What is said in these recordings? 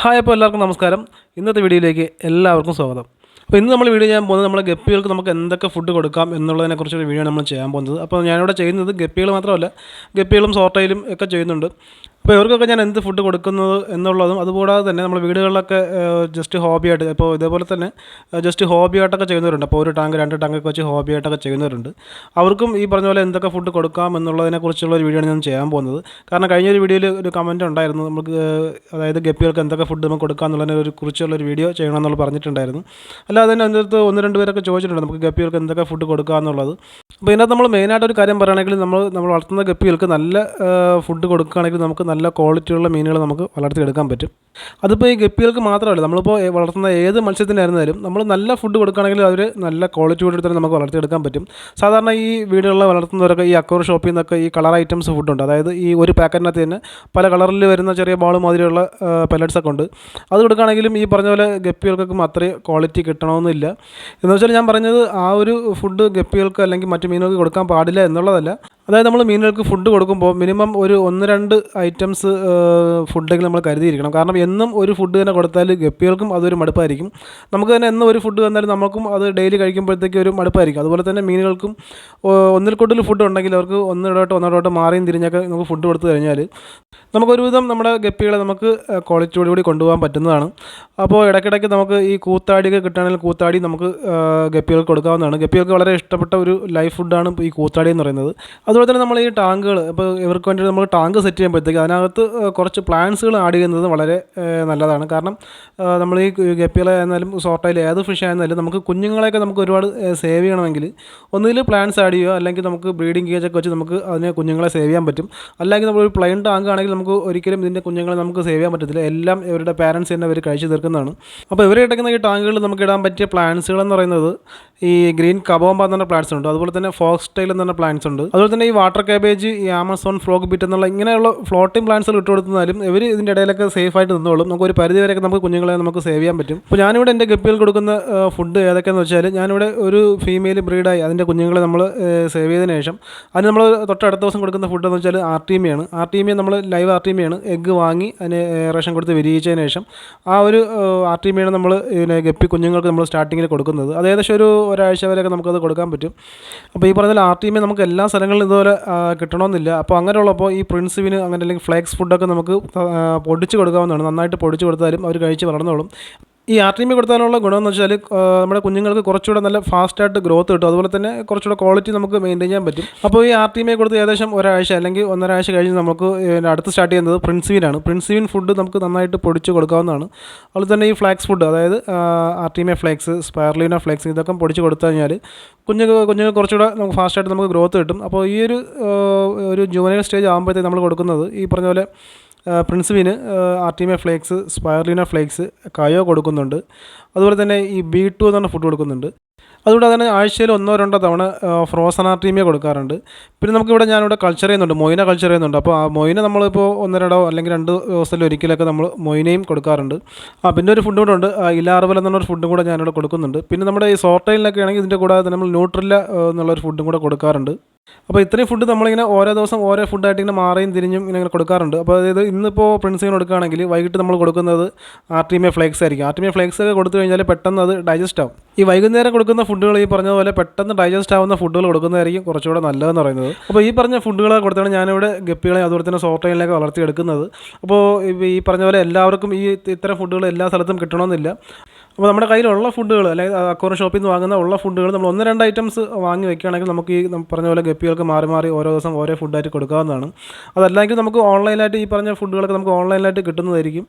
Hi അപ്പോൾ എല്ലാവർക്കും നമസ്കാരം. ഇന്നത്തെ വീഡിയോയിലേക്ക് എല്ലാവർക്കും സ്വാഗതം. അപ്പോൾ ഇന്ന് നമ്മൾ വീഡിയോ ചെയ്യാൻ പോകുന്നത് നമ്മൾ ഗപ്പികൾക്ക് നമുക്ക് എന്തൊക്കെ ഫുഡ് കൊടുക്കാം എന്നുള്ളതിനെക്കുറിച്ചൊരു വീഡിയോ നമ്മൾ ചെയ്യാൻ പോകുന്നത്. അപ്പോൾ ഞാനിവിടെ ചെയ്യുന്നത് ഗപ്പികൾ മാത്രമല്ല ഗപ്പികളും സോർട്ടയിലും ഒക്കെ ചെയ്യുന്നുണ്ട്. അപ്പോൾ ഇവർക്കൊക്കെ ഞാൻ എന്ത് ഫുഡ് കൊടുക്കുന്നത് എന്നുള്ളതും അതുകൂടാതെ തന്നെ നമ്മൾ വീടുകളിലൊക്കെ ജസ്റ്റ് ഹോബിയായിട്ട് ഇപ്പോൾ ഇതേപോലെ തന്നെ ജസ്റ്റ് ഹോബിയായിട്ടൊക്കെ ചെയ്യുന്നവരുണ്ട്. അപ്പോൾ ഒരു ടാങ്ക് രണ്ട് ടാങ്കൊക്കെ വെച്ച് ഹോബിയായിട്ടൊക്കെ ചെയ്യുന്നവരുണ്ട്. അവർക്കും ഈ പറഞ്ഞ പോലെ എന്തൊക്കെ ഫുഡ് കൊടുക്കാം എന്നുള്ളതിനെക്കുറിച്ചുള്ള ഒരു വീഡിയോ ആണ് ഞാൻ ചെയ്യാൻ പോകുന്നത്. കാരണം കഴിഞ്ഞ ഒരു വീഡിയോയിൽ ഒരു കമന്റ് ഉണ്ടായിരുന്നു. നമുക്ക് അതായത് ഗപ്പികൾക്ക് എന്തൊക്കെ ഫുഡ് നമുക്ക് കൊടുക്കാം എന്നുള്ളതിനെ കുറിച്ചുള്ള ഒരു വീഡിയോ ചെയ്യണമെന്നുള്ള പറഞ്ഞിട്ടുണ്ടായിരുന്നു. അല്ലാതെ തന്നെ അതിന്റെ അടുത്ത് ഒന്ന് രണ്ട് പേരൊക്കെ ചോദിച്ചിട്ടുണ്ട് നമുക്ക് ഗപ്പികൾക്ക് എന്തൊക്കെ ഫുഡ് കൊടുക്കുക എന്നുള്ളത്. അപ്പോൾ ഇതിനകത്ത് നമ്മൾ മെയിനായിട്ട് ഒരു കാര്യം പറയുകയാണെങ്കിൽ നമ്മൾ നമ്മൾ വളർത്തുന്ന ഗപ്പികൾക്ക് നല്ല ഫുഡ് കൊടുക്കുകയാണെങ്കിൽ നമുക്ക് നല്ല ക്വാളിറ്റിയുള്ള മീനുകൾ നമുക്ക് വളർത്തിയെടുക്കാൻ പറ്റും. അതിപ്പോൾ ഈ ഗപ്പികൾക്ക് മാത്രമല്ല നമ്മളിപ്പോൾ വളർത്തുന്ന ഏത് മത്സ്യത്തിനായിരുന്നാലും നമ്മൾ നല്ല ഫുഡ് കൊടുക്കുകയാണെങ്കിൽ അവർ നല്ല ക്വാളിറ്റിയോട് തന്നെ നമുക്ക് വളർത്തിയെടുക്കാൻ പറ്റും. സാധാരണ ഈ വീടുകളിൽ വളർത്തുന്നവരൊക്കെ ഈ അക്വർ ഷോപ്പിൽ നിന്നൊക്കെ ഈ കളർ ഐറ്റംസ് ഫുഡുണ്ട് അതായത് ഈ ഒരു പാക്കറ്റിനകത്ത് തന്നെ പല കളറിൽ വരുന്ന ചെറിയ ബോൾ മാതിരിയുള്ള പെലറ്റ്സൊക്കെ ഉണ്ട്. അത് കൊടുക്കുകയാണെങ്കിലും ഈ പറഞ്ഞ പോലെ ഗപ്പികൾക്കൊക്കെ അത്രയും ക്വാളിറ്റി കിട്ടണമെന്നില്ല. എന്ന് വെച്ചാൽ ഞാൻ പറഞ്ഞത് ആ ഒരു ഫുഡ് ഗപ്പികൾക്ക് അല്ലെങ്കിൽ മറ്റു മീനുകൾക്ക് കൊടുക്കാൻ പാടില്ല എന്നുള്ളതല്ല. അതായത് നമ്മൾ മീനുകൾക്ക് ഫുഡ് കൊടുക്കുമ്പോൾ മിനിമം ഒരു ഒന്ന് രണ്ട് ഐറ്റംസ് ഫുഡെങ്കിലും നമ്മൾ കരുതിയിരിക്കണം. കാരണം എന്നും ഒരു ഫുഡ് തന്നെ കൊടുത്താൽ ഗപ്പികൾക്കും അതൊരു മടുപ്പായിരിക്കും. നമുക്ക് തന്നെ എന്നും ഒരു ഫുഡ് തന്നാലും നമുക്കും അത് ഡെയിലി കഴിക്കുമ്പോഴത്തേക്ക് ഒരു മടുപ്പായിരിക്കും. അതുപോലെ തന്നെ മീനുകൾക്കും ഒന്നിൽ കൂടുതൽ ഫുഡ് ഉണ്ടെങ്കിൽ അവർക്ക് ഒന്നിടോട്ട് ഒന്നിടോട്ട് മാറിയും തിരിഞ്ഞൊക്കെ നമുക്ക് ഫുഡ് കൊടുത്തു കഴിഞ്ഞാൽ നമുക്കൊരുവിധം നമ്മുടെ ഗപ്പികളെ നമുക്ക് ക്വാളിറ്റിയോട് കൂടി കൊണ്ടുപോകാൻ പറ്റുന്നതാണ്. അപ്പോൾ ഇടയ്ക്കിടയ്ക്ക് നമുക്ക് ഈ കൂത്താടിയൊക്കെ കിട്ടുകയാണെങ്കിൽ കൂത്താടി നമുക്ക് ഗപ്പികൾക്ക് കൊടുക്കാവുന്നതാണ്. ഗപ്പികൾക്ക് വളരെ ഇഷ്ടപ്പെട്ട ഒരു ലൈഫ് ഫുഡാണ് ഈ കൂത്താടി എന്ന് പറയുന്നത്. അതുപോലെ തന്നെ നമ്മൾ ഈ ടാങ്കുകൾ ഇപ്പോൾ ഇവർക്ക് വേണ്ടി നമ്മൾ ടാങ്ക് സെറ്റ് ചെയ്യുമ്പോഴത്തേക്ക് അതിനകത്ത് കുറച്ച് പ്ലാന്റ്സുകൾ ആഡ് ചെയ്യുന്നത് വളരെ നല്ലതാണ്. കാരണം നമ്മൾ ഈ ഗപ്പികളെ ആയിരുന്നാലും സോട്ടയിൽ ഏത് ഫിഷ് ആയിരുന്നാലും നമുക്ക് കുഞ്ഞുങ്ങളെയൊക്കെ നമുക്ക് ഒരുപാട് സേവ് ചെയ്യണമെങ്കിൽ ഒന്നുകിൽ പ്ലാന്റ്സ് ആഡ് ചെയ്യുക അല്ലെങ്കിൽ നമുക്ക് ബ്രീഡിംഗ് കേജൊക്കെ വെച്ച് നമുക്ക് അതിനെ കുഞ്ഞുങ്ങളെ സേവ് ചെയ്യാൻ പറ്റും. അല്ലെങ്കിൽ നമ്മൾ ഒരു പ്ലെയിൻ ടാങ്ക് ആണെങ്കിൽ നമുക്ക് ഒരിക്കലും ഇതിന്റെ കുഞ്ഞുങ്ങളെ നമുക്ക് സേവ് ചെയ്യാൻ പറ്റത്തില്ല. എല്ലാം ഇവരുടെ പാരൻസ് തന്നെ അവർ കഴിച്ചു തീർക്കുന്നതാണ്. അപ്പോൾ ഇവർ കിടക്കുന്ന ഈ ടാങ്കുകളിൽ നമുക്ക് ഇടാൻ പറ്റിയ പ്ലാന്റ്സുകൾ എന്ന് പറയുന്നത് ഈ ഗ്രീൻ കബോംബ എന്ന് പറഞ്ഞ പ്ലാന്റ്സ് ഉണ്ട്. അതുപോലെ തന്നെ ഫോക്സ് ടൈൽ എന്ന് പറഞ്ഞ പ്ലാന്റ്സ് ഉണ്ട്. അതുപോലെ തന്നെ ഈ വാട്ടർ കാബേജ് ഈ ആമസോൺ ഫ്ലോഗ് ബിറ്റ് എന്നുള്ള ഇങ്ങനെയുള്ള ഫ്ലോട്ടിംഗ് പ്ലാന്റ്സ് ഇട്ട് കൊടുത്താലും ഇവർ ഇതിന്റെ ഇടയിലൊക്കെ സേഫ് ആയിട്ട് നിന്നോളും. നമുക്ക് ഒരു പരിധി വരെയൊക്കെ നമുക്ക് കുഞ്ഞുങ്ങളെ നമുക്ക് സേവ് ചെയ്യാൻ പറ്റും. അപ്പോൾ ഞാനിവിടെ എന്റെ ഗപ്പിയിൽ കൊടുക്കുന്ന ഫുഡ് ഏതൊക്കെയെന്ന് വെച്ചാൽ ഞാനിവിടെ ഒരു ഫീമെയിൽ ബ്രീഡായി അതിന്റെ കുഞ്ഞുങ്ങളെ നമ്മൾ സേവ് ചെയ്തതിന് ശേഷം അതിന് നമ്മൾ തൊട്ടടുത്ത ദിവസം കൊടുക്കുന്ന ഫുഡ് എന്ന് വെച്ചാൽ ആർട്ടീമിയാണ് ആർട്ടീമിയ നമ്മൾ ലൈവ് ആർട്ടീമിയാണ് എഗ്ഗ് വാങ്ങി അതിന് റേഷൻ കൊടുത്ത് വിരിയിച്ചതിന് ശേഷം ആ ഒരു ആർട്ടീമിയാണ് നമ്മൾ പിന്നെ ഗപ്പി കുഞ്ഞുങ്ങൾക്ക് നമ്മൾ സ്റ്റാർട്ടിങ്ങിൽ കൊടുക്കുന്നത്. അത് ഏകദേശം ഒരു ഒരാഴ്ച വരെയൊക്കെ നമുക്കത് കൊടുക്കാൻ പറ്റും. അപ്പോൾ ഈ പറഞ്ഞാൽ ആർട്ടീമിയ നമുക്ക് എല്ലാ സ്ഥലങ്ങളിലും ഇതുപോലെ കിട്ടണമെന്നില്ല. അപ്പോൾ അങ്ങനെയുള്ളപ്പോൾ ഈ പ്രിൻസിവിന് അങ്ങനെ അല്ലെങ്കിൽ ഫ്ലേക്സ് ഫുഡൊക്കെ നമുക്ക് പൊടിച്ച് കൊടുക്കാവുന്നതാണ്. നന്നായിട്ട് പൊടിച്ച് കൊടുത്താലും അവർ കഴിച്ച് വളർന്നോളും. ഈ ആർ ടി എം കൊടുത്താലുള്ള ഗുണമെന്ന് വെച്ചാൽ നമ്മുടെ കുഞ്ഞുങ്ങൾക്ക് കുറച്ചുകൂടെ നല്ല ഫാസ്റ്റായിട്ട് ഗ്രോത്ത് കിട്ടും. അതുപോലെ തന്നെ കുറച്ചുകൂടെ ക്വാളിറ്റി നമുക്ക് മെയിന്റെയിൻ ചെയ്യാൻ പറ്റും. അപ്പോൾ ഈ ആർ ടി എം കൊടുത്ത് ഏകദേശം ഒരാഴ്ച അല്ലെങ്കിൽ ഒന്നരാഴ്ച കഴിഞ്ഞ് നമുക്ക് അടുത്ത് സ്റ്റാർട്ട് ചെയ്യുന്നത് പ്രിൻസിവിനാണ്. പ്രിൻസിവിൻ ഫുഡ് നമുക്ക് നന്നായിട്ട് പൊടിച്ച് കൊടുക്കാവുന്നതാണ്. അതുപോലെ തന്നെ ഈ ഫ്ലാക്സ് ഫുഡ് അതായത് R T M flakes spirulina flakes ഇതൊക്കെ പൊടിച്ച് കൊടുത്തു കഴിഞ്ഞാൽ കുഞ്ഞുങ്ങൾ കുഞ്ഞുങ്ങൾ കുറച്ചുകൂടെ നമുക്ക് ഫാസ്റ്റായിട്ട് നമുക്ക് ഗ്രോത്ത് കിട്ടും. അപ്പോൾ ഈ ഒരു ഒരു ജൂനിയർ സ്റ്റേജ് ആകുമ്പോഴത്തേക്ക് നമ്മൾ കൊടുക്കുന്നത് ഈ പറഞ്ഞ പോലെ പ്രിൻസിപ്പിന് എ ഫ്ലേക്സ് സ്പയർലിന ഫ്ലേക്സ് കയോ കൊടുക്കുന്നുണ്ട്. അതുപോലെ തന്നെ ഈ ബി ടു എന്ന് ഫുഡ് കൊടുക്കുന്നുണ്ട്. അതുകൊണ്ട് തന്നെ ആഴ്ചയിൽ ഒന്നോ രണ്ടോ തവണ ഫ്രോസൺ ആർട്ടീമിയ കൊടുക്കാറുണ്ട്. പിന്നെ നമുക്കിവിടെ ഞാനിവിടെ കൾച്ചർ ചെയ്യുന്നുണ്ട് മൊയിന കൾച്ചർ ചെയ്യുന്നുണ്ട്. അപ്പോൾ ആ മൊയിന നമ്മളിപ്പോൾ ഒന്നരടോ അല്ലെങ്കിൽ രണ്ട് ദിവസത്തിൽ ഒരിക്കലൊക്കെ നമ്മൾ മൊയിനയും കൊടുക്കാറുണ്ട്. ആ പിന്നെ ഒരു ഫുഡ് കൂടെ ഉണ്ട്. ഇലാർവൽ എന്നൊരു ഫുഡും കൂടെ ഞാനിവിടെ കൊടുക്കുന്നുണ്ട്. പിന്നെ നമ്മുടെ ഈ സോർട്ടൈലിനൊക്കെ ആണെങ്കിൽ ഇതിന്റെ കൂടാതെ നമ്മൾ ന്യൂട്രില്ല എന്നുള്ളൊരു ഫുഡും കൂടെ കൊടുക്കാറുണ്ട്. അപ്പോൾ ഇത്രയും ഫുഡ് നമ്മളിങ്ങനെ ഓരോ ദിവസം ഓരോ ഫുഡായിട്ട് ഇങ്ങനെ മാറിയും തിരിഞ്ഞും ഇങ്ങനെ കൊടുക്കാറുണ്ട്. അപ്പോൾ അതായത് ഇന്നിപ്പോൾ പ്രിൻസിന് കൊടുക്കുകയാണെങ്കിൽ വൈകിട്ട് നമ്മൾ കൊടുക്കുന്നത് ആർട്ടിമിയ ഫ്ലേക്സ് ആയിരിക്കും. ആർട്ടിമിയ ഫ്ലേക്സ് ഒക്കെ കൊടുത്തു കഴിഞ്ഞാൽ പെട്ടെന്ന് അത് ഡൈജസ്റ്റ് ആവും. ഈ വൈകുന്നേരം കൊടുക്കുന്ന ഫുഡുകൾ ഈ പറഞ്ഞതുപോലെ പെട്ടെന്ന് ഡൈജസ്റ്റ് ആവുന്ന ഫുഡുകൾ കൊടുക്കുന്നതായിരിക്കും കുറച്ചുകൂടെ നല്ലതെന്ന് പറയുന്നത്. അപ്പോൾ ഈ പറഞ്ഞ ഫുഡുകൾ കൊടുത്താണ് ഞാനിവിടെ ഗപ്പികളെ അതുപോലെ തന്നെ സോട്ടയിലൊക്കെ വളർത്തിയെടുക്കുന്നത്. അപ്പോൾ ഈ പറഞ്ഞ പോലെ എല്ലാവർക്കും ഈ ഇത്തരം ഫുഡുകൾ എല്ലാ സ്ഥലത്തും കിട്ടണമെന്നില്ല. അപ്പോൾ നമ്മുടെ കയ്യിലുള്ള ഫുഡുകൾ അല്ലെങ്കിൽ അക്കോറ ഷോപ്പിൽ നിന്ന് വാങ്ങുന്ന ഉള്ള ഫുഡുകൾ നമ്മൾ ഒന്ന് രണ്ട് ഐറ്റംസ് വാങ്ങി വെക്കുകയാണെങ്കിൽ നമുക്ക് ഈ പറഞ്ഞ പോലെ ഗപ്പികൾക്ക് മാറി മാറി ഓരോ ദിവസം ഓരോ ഫുഡായിട്ട് കൊടുക്കാവുന്നതാണ്. അതല്ലെങ്കിൽ നമുക്ക് ഓൺലൈനായിട്ട് ഈ പറഞ്ഞ ഫുഡുകളൊക്കെ നമുക്ക് ഓൺലൈനായിട്ട് കിട്ടുന്നതായിരിക്കും.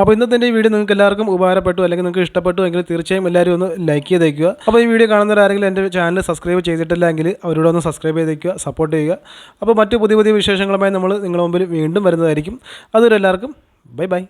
അപ്പോൾ ഇന്നത്തെ ഈ വീഡിയോ നിങ്ങൾക്ക് എല്ലാവർക്കും ഉപകാരപ്പെട്ടു അല്ലെങ്കിൽ നിങ്ങൾക്ക് ഇഷ്ടപ്പെട്ടു എങ്കിൽ തീർച്ചയായും എല്ലാവരും ഒന്ന് ലൈക്ക് ചെയ്തേക്കുക. അപ്പോൾ ഈ വീഡിയോ കാണുന്നവരാരെങ്കിലും എന്റെ ചാനൽ സബ്സ്ക്രൈബ് ചെയ്തിട്ടില്ലെങ്കിൽ അവരോട് ഒന്ന് സബ്സ്ക്രൈബ് ചെയ്തേക്കുക സപ്പോർട്ട് ചെയ്യുക. അപ്പോൾ മറ്റു പുതിയ പുതിയ വിശേഷങ്ങളുമായി നമ്മൾ നിങ്ങളുടെ മുമ്പിൽ വീണ്ടും വരുന്നതായിരിക്കും. അതുവരെ എല്ലാവർക്കും ബൈ ബൈ